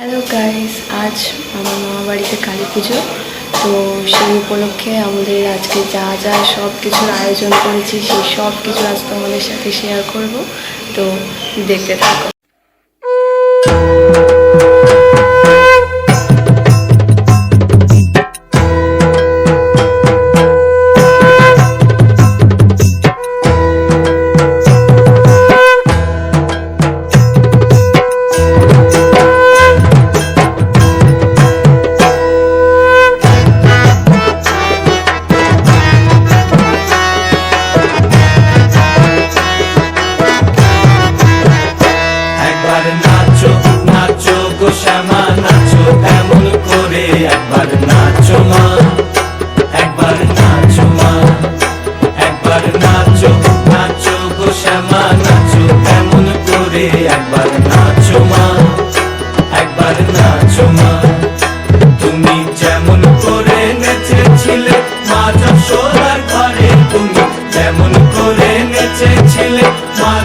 Hello guys আজ আমার মামা বাড়িতে কালী পুজো। তো সেই উপলক্ষে আমাদের আজকে যা যা সব কিছুর আয়োজন করেছি, সেই সব কিছু আজ তোমাদের সাথে শেয়ার করব। তো দেখতে থাকো।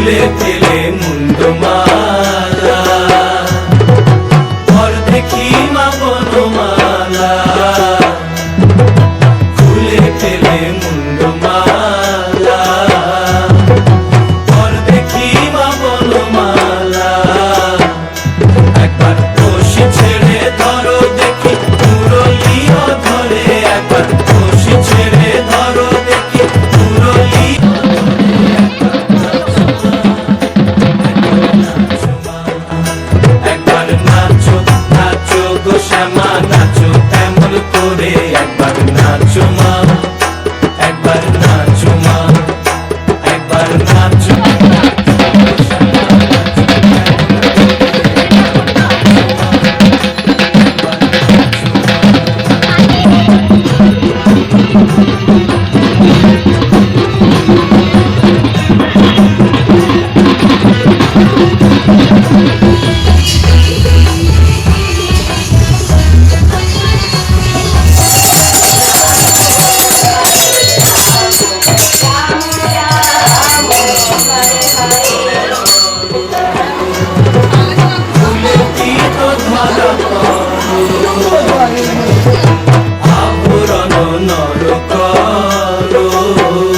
పూలెత్తిలే ముందుమా Oh.